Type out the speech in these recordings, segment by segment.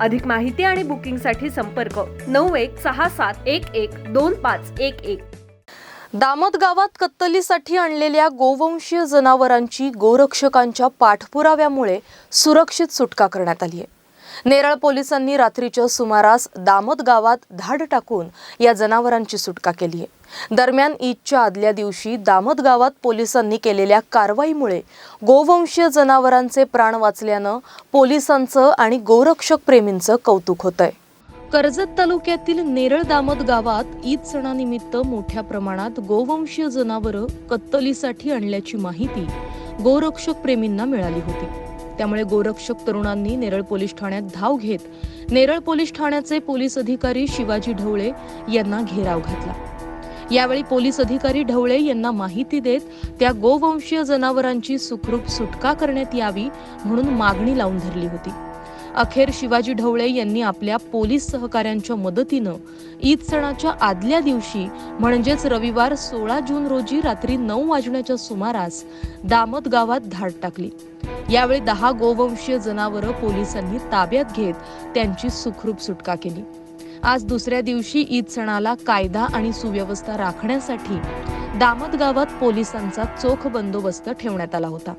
अधिक माहिती आणि बुकिंगसाठी संपर्क नऊ एक सहा सात एक एक दोन पाच एक एक. दामत गावात कत्तलीसाठी आणलेल्या गोवंशीय जनावरांची गोरक्षकांच्या पाठपुराव्यामुळे सुरक्षित सुटका करण्यात आली आहे. नेरळ पोलिसांनी रात्रीच्या सुमारास दामत गावात धाड टाकून या जनावरांची सुटका केली आहे. दरम्यान ईदच्या आदल्या दिवशी दामत गावात पोलिसांनी केलेल्या कारवाईमुळे गोवंशीय जनावरांचे प्राण वाचल्यानं पोलिसांचं आणि गोरक्षक प्रेमींचं कौतुक होत आहे कर्जत तालुक्यातील नेरळ दामत गावात ईद सणानिमित्त मोठ्या प्रमाणात गोवंशीय जनावरं कत्तलीसाठी आणल्याची माहिती गोरक्षक प्रेमींना मिळाली होती. त्यामुळे गोरक्षक तरुणांनी नेरळ पोलीस ठाण्यात धाव घेत नेरळ पोलीस ठाण्याचे पोलीस अधिकारी शिवाजी ढवळे यांना घेराव घातला. यावेळी पोलीस अधिकारी ढवळे यांना माहिती देत त्या गोवंशीय जनावरांची सुखरूप सुटका करण्यात यावी म्हणून मागणी लावून धरली होती. अखेर शिवाजी ढवळे यांनी आपल्या पोलीस सहकाऱ्यांच्या मदतीनं ईद सणाच्या आदल्या दिवशी म्हणजेच रविवार सोळा जून रोजी रात्री नऊ वाजण्याच्या सुमारास दामत गावात धाड टाकली. यावेळी दहा गोवंशीय जनावरं पोलिसांनी ताब्यात घेत त्यांची सुखरूप सुटका केली. आज दुसऱ्या दिवशी ईद सणाला कायदा आणि सुव्यवस्था राखण्यासाठी दामत गावात पोलिसांचा चोख बंदोबस्त ठेवण्यात आला होता.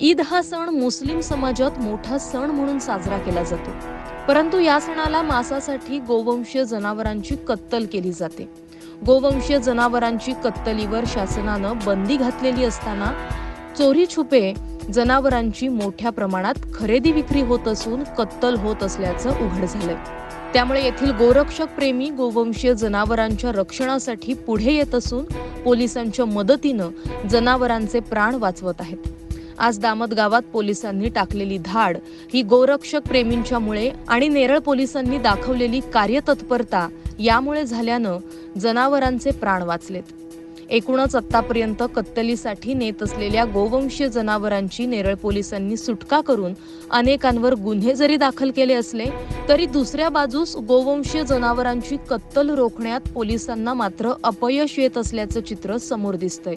ईद हा सण मुस्लिम समाजात मोठा सण म्हणून साजरा केला जातो. परंतु या सणाला मांसासाठी गोवंशीय जनावरांची कत्तल केली जाते. गोवंशीय जनावरांची कत्तलीवर शासनानं बंदी घातलेली असताना चोरी छुपे जनावरांची मोठ्या प्रमाणात खरेदी विक्री होत असून कत्तल होत असल्याचं उघड झालंय. त्यामुळे येथील गोरक्षक प्रेमी गोवंशीय जनावरांच्या रक्षणासाठी पुढे येत असून पोलिसांच्या मदतीनं जनावरांचे प्राण वाचवत आहेत. आज दामत गावात पोलिसांनी टाकलेली धाड. ही गोरक्षक प्रेमींच्यामुळे आणि नेरळ पोलिसांनी दाखवलेली कार्यतत्परता यामुळे झाल्यानं जनावरांचे प्राण वाचलेत. एकूणच आतापर्यंत कत्तलीसाठी नेत असलेल्या गोवंशीय जनावरांची नेरळ पोलिसांनी सुटका करून अनेकांवर गुन्हे जरी दाखल केले असले तरी दुसऱ्या बाजूस गोवंशीय जनावरांची कत्तल रोखण्यात पोलिसांना मात्र अपयश येत असल्याचं चित्र समोर दिसतंय.